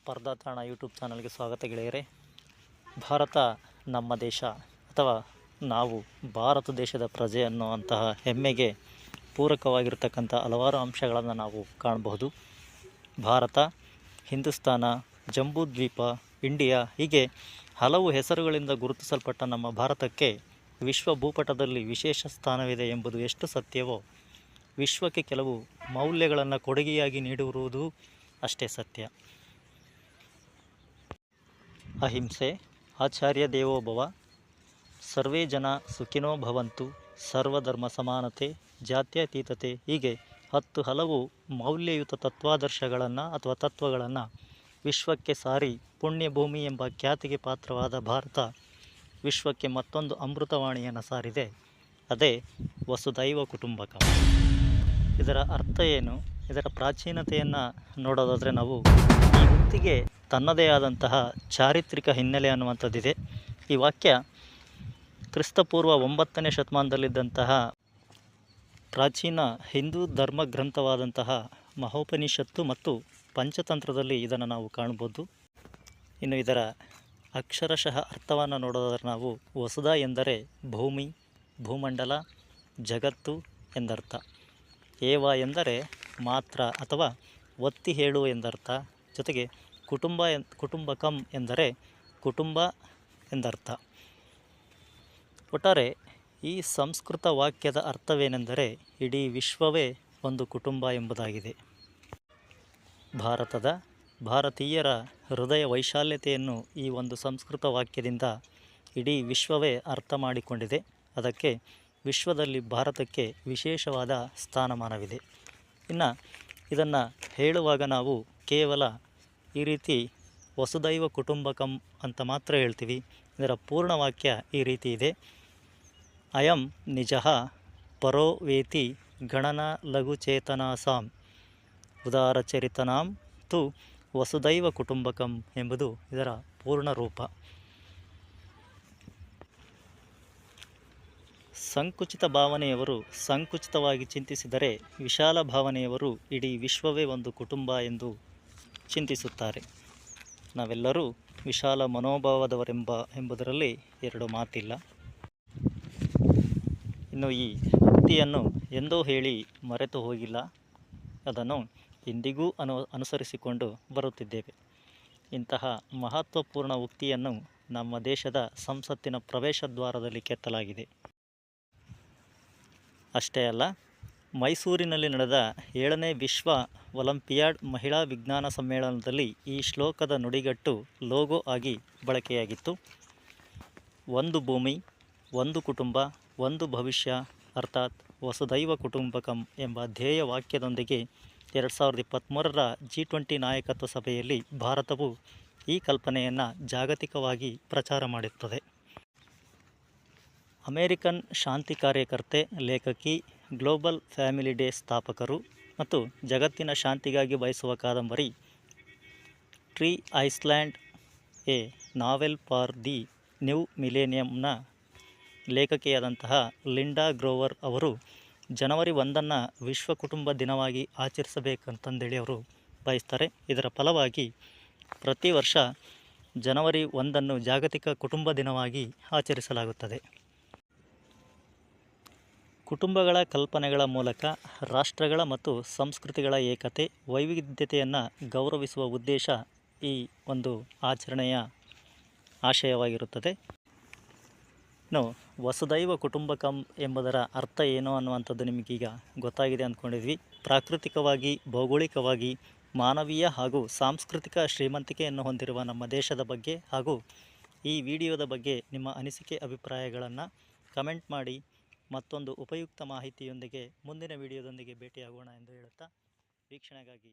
ಸ್ಪರ್ಧಾ ತಾಣ ಯೂಟ್ಯೂಬ್ ಚಾನಲ್ಗೆ ಸ್ವಾಗತ ಗೆಳೆಯರೆ. ಭಾರತ ನಮ್ಮ ದೇಶ ಅಥವಾ ನಾವು ಭಾರತ ದೇಶದ ಪ್ರಜೆ ಅನ್ನುವಂತಹ ಹೆಮ್ಮೆಗೆ ಪೂರಕವಾಗಿರ್ತಕ್ಕಂಥ ಹಲವಾರು ಅಂಶಗಳನ್ನು ನಾವು ಕಾಣಬಹುದು. ಭಾರತ, ಹಿಂದೂಸ್ತಾನ, ಜಂಬೂ ದ್ವೀಪ, ಇಂಡಿಯಾ ಹೀಗೆ ಹಲವು ಹೆಸರುಗಳಿಂದ ಗುರುತಿಸಲ್ಪಟ್ಟ ನಮ್ಮ ಭಾರತಕ್ಕೆ ವಿಶ್ವ ಭೂಪಟದಲ್ಲಿ ವಿಶೇಷ ಸ್ಥಾನವಿದೆ ಎಂಬುದು ಎಷ್ಟು ಸತ್ಯವೋ, ವಿಶ್ವಕ್ಕೆ ಕೆಲವು ಮೌಲ್ಯಗಳನ್ನು ಕೊಡುಗೆಯಾಗಿ ನೀಡಿರುವುದು ಅಷ್ಟೇ ಸತ್ಯ. ಅಹಿಂಸೆ ಆಚಾರ್ಯ ದೇವೋಭವ. ಸರ್ವೇ ಜನ ಸುಖಿನೋ ಭವಂತು, ಸರ್ವಧರ್ಮ ಸಮಾನತೆ, ಜಾತ್ಯತೀತತೆ. ಹೀಗೆ ಹತ್ತು ಹಲವು ಮೌಲ್ಯಯುತ ತತ್ವಾದರ್ಶಗಳನ್ನು ಅಥವಾ ತತ್ವಗಳನ್ನು ವಿಶ್ವಕ್ಕೆ ಸಾರಿ ಪುಣ್ಯಭೂಮಿ ಎಂಬ ಖ್ಯಾತಿಗೆ ಪಾತ್ರವಾದ ಭಾರತ ವಿಶ್ವಕ್ಕೆ ಮತ್ತೊಂದು ಅಮೃತವಾಣಿಯನ್ನು ಸಾರಿದೆ. ಅದೇ ವಸುದೈವ ಕುಟುಂಬಕ. ಇದರ ಅರ್ಥ ಏನು? ಇದರ ಪ್ರಾಚೀನತೆಯನ್ನು ನೋಡೋದಾದರೆ ನಾವು ಈ ಉಕ್ತಿಗೆ ತನ್ನದೇ ಆದಂತಹ ಚಾರಿತ್ರಿಕ ಹಿನ್ನೆಲೆ ಅನ್ನುವಂಥದ್ದಿದೆ. ಈ ವಾಕ್ಯ ಕ್ರಿಸ್ತಪೂರ್ವ ಒಂಬತ್ತನೇ ಶತಮಾನದಲ್ಲಿದ್ದಂತಹ ಪ್ರಾಚೀನ ಹಿಂದೂ ಧರ್ಮ ಗ್ರಂಥವಾದಂತಹ ಮಹೋಪನಿಷತ್ತು ಮತ್ತು ಪಂಚತಂತ್ರದಲ್ಲಿ ಇದನ್ನು ನಾವು ಕಾಣ್ಬೋದು. ಇನ್ನು ಇದರ ಅಕ್ಷರಶಃ ಅರ್ಥವನ್ನು ನೋಡೋದಾದ್ರೆ ನಾವು ಹೊಸದ ಎಂದರೆ ಭೂಮಿ, ಭೂಮಂಡಲ, ಜಗತ್ತು ಎಂದರ್ಥ. ಏವ ಎಂದರೆ ಮಾತ್ರ ಅಥವಾ ಒತ್ತಿ ಹೇಳು ಎಂದರ್ಥ? ಜೊತೆಗೆ ಕುಟುಂಬ ಎನ್, ಕುಟುಂಬಕಂ ಎಂದರೆ ಕುಟುಂಬ ಎಂದರ್ಥ. ಒಟ್ಟಾರೆ ಈ ಸಂಸ್ಕೃತ ವಾಕ್ಯದ ಅರ್ಥವೇನೆಂದರೆ ಇಡೀ ವಿಶ್ವವೇ ಒಂದು ಕುಟುಂಬ ಎಂಬುದಾಗಿದೆ. ಭಾರತದ ಭಾರತೀಯರ ಹೃದಯ ವೈಶಾಲ್ಯತೆಯನ್ನು ಈ ಒಂದು ಸಂಸ್ಕೃತ ವಾಕ್ಯದಿಂದ ಇಡೀ ವಿಶ್ವವೇ ಅರ್ಥ ಮಾಡಿಕೊಂಡಿದೆ. ಅದಕ್ಕೆ ವಿಶ್ವದಲ್ಲಿ ಭಾರತಕ್ಕೆ ವಿಶೇಷವಾದ ಸ್ಥಾನಮಾನವಿದೆ. ಇನ್ನು ಇದನ್ನು ಹೇಳುವಾಗ ನಾವು ಕೇವಲ ಈ ರೀತಿ ವಸುದೈವ ಕುಟುಂಬಕಂ ಅಂತ ಮಾತ್ರ ಹೇಳ್ತೀವಿ. ಇದರ ಪೂರ್ಣ ವಾಕ್ಯ ಈ ರೀತಿ ಇದೆ. ಅಯಂ ನಿಜ ಪರೋ ವೇತಿ ಗಣನ ಲಘುಚೇತನಾಸಾಂ ಉದಾರಚರಿತನಾಂ ತು ವಸುದೈವ ಕುಟುಂಬಕಂ ಎಂಬುದು ಇದರ ಪೂರ್ಣ ರೂಪ. ಸಂಕುಚಿತ ಭಾವನೆಯವರು ಸಂಕುಚಿತವಾಗಿ ಚಿಂತಿಸಿದರೆ ವಿಶಾಲ ಭಾವನೆಯವರು ಇಡೀ ವಿಶ್ವವೇ ಒಂದು ಕುಟುಂಬ ಎಂದು ಚಿಂತಿಸುತ್ತಾರೆ. ನಾವೆಲ್ಲರೂ ವಿಶಾಲ ಮನೋಭಾವದವರೆಂಬ ಎಂಬುದರಲ್ಲಿ ಎರಡು ಮಾತಿಲ್ಲ. ಇನ್ನು ಈ ಉಕ್ತಿಯನ್ನು ಎಂದೋ ಹೇಳಿ ಮರೆತು ಹೋಗಿಲ್ಲ. ಅದನ್ನು ಎಂದಿಗೂ ಅನು ಅನುಸರಿಸಿಕೊಂಡು ಬರುತ್ತಿದ್ದೇವೆ. ಇಂತಹ ಮಹತ್ವಪೂರ್ಣ ಉಕ್ತಿಯನ್ನು ನಮ್ಮ ದೇಶದ ಸಂಸತ್ತಿನ ಪ್ರವೇಶ ದ್ವಾರದಲ್ಲಿ ಕೆತ್ತಲಾಗಿದೆ. ಅಷ್ಟೇ ಅಲ್ಲ, ಮೈಸೂರಿನಲ್ಲಿ ನಡೆದ ಏಳನೇ ವಿಶ್ವ ಒಲಂಪಿಯಾಡ್ ಮಹಿಳಾ ವಿಜ್ಞಾನ ಸಮ್ಮೇಳನದಲ್ಲಿ ಈ ಶ್ಲೋಕದ ನುಡಿಗಟ್ಟು ಲೋಗೋ ಆಗಿ ಬಳಕೆಯಾಗಿತ್ತು. ಒಂದು ಭೂಮಿ, ಒಂದು ಕುಟುಂಬ, ಒಂದು ಭವಿಷ್ಯ, ಅರ್ಥಾತ್ ವಸುದೈವ ಕುಟುಂಬಕಂ ಎಂಬ ಧ್ಯೇಯ ವಾಕ್ಯದೊಂದಿಗೆ ಎರಡು ಸಾವಿರದ ಇಪ್ಪತ್ತ್ಮೂರರ ಜಿ ಟ್ವೆಂಟಿ ನಾಯಕತ್ವ ಸಭೆಯಲ್ಲಿ ಭಾರತವು ಈ ಕಲ್ಪನೆಯನ್ನು ಜಾಗತಿಕವಾಗಿ ಪ್ರಚಾರ ಮಾಡುತ್ತದೆ. ಅಮೇರಿಕನ್ ಶಾಂತಿ ಕಾರ್ಯಕರ್ತೆ, ಲೇಖಕಿ, ಗ್ಲೋಬಲ್ ಫ್ಯಾಮಿಲಿ ಡೇ ಸ್ಥಾಪಕರು ಮತ್ತು ಜಗತ್ತಿನ ಶಾಂತಿಗಾಗಿ ಬಯಸುವ ಕಾದಂಬರಿ tree island a novel for the new ಮಿಲೇನಿಯಂನ ಲೇಖಕಿಯಾದಂತಹ ಲಿಂಡಾ ಗ್ರೋವರ್ ಅವರು ಜನವರಿ ಒಂದನ್ನು ವಿಶ್ವ ಕುಟುಂಬ ದಿನವಾಗಿ ಆಚರಿಸಬೇಕಂತಂದೇಳಿ ಅವರು ಬಯಸ್ತಾರೆ. ಇದರ ಫಲವಾಗಿ ಪ್ರತಿ ವರ್ಷ ಜನವರಿ ಒಂದನ್ನು ಜಾಗತಿಕ ಕುಟುಂಬ ದಿನವಾಗಿ ಆಚರಿಸಲಾಗುತ್ತದೆ. ಕುಟುಂಬಗಳ ಕಲ್ಪನೆಗಳ ಮೂಲಕ ರಾಷ್ಟ್ರಗಳ ಮತ್ತು ಸಂಸ್ಕೃತಿಗಳ ಏಕತೆ, ವೈವಿಧ್ಯತೆಯನ್ನು ಗೌರವಿಸುವ ಉದ್ದೇಶ ಈ ಒಂದು ಆಚರಣೆಯ ಆಶಯವಾಗಿರುತ್ತದೆ. ಇನ್ನು ವಸುದೈವ ಕುಟುಂಬಕಂ ಎಂಬುದರ ಅರ್ಥ ಏನು ಅನ್ನುವಂಥದ್ದು ನಿಮಗೀಗ ಗೊತ್ತಾಗಿದೆ ಅಂದ್ಕೊಂಡಿದ್ವಿ. ಪ್ರಾಕೃತಿಕವಾಗಿ, ಭೌಗೋಳಿಕವಾಗಿ, ಮಾನವೀಯ ಹಾಗೂ ಸಾಂಸ್ಕೃತಿಕ ಶ್ರೀಮಂತಿಕೆಯನ್ನು ಹೊಂದಿರುವ ನಮ್ಮ ದೇಶದ ಬಗ್ಗೆ ಹಾಗೂ ಈ ವಿಡಿಯೋದ ಬಗ್ಗೆ ನಿಮ್ಮ ಅನಿಸಿಕೆ, ಅಭಿಪ್ರಾಯಗಳನ್ನು ಕಮೆಂಟ್ ಮಾಡಿ ಮತ್ತೊಂದು ಉಪಯುಕ್ತ ಮಾಹಿತಿಯೊಂದಿಗೆ ಮುಂದಿನ ವಿಡಿಯೋದೊಂದಿಗೆ ಭೇಟಿಯಾಗೋಣ ಎಂದು ಹೇಳುತ್ತಾ ವೀಕ್ಷಣೆಗಾಗಿ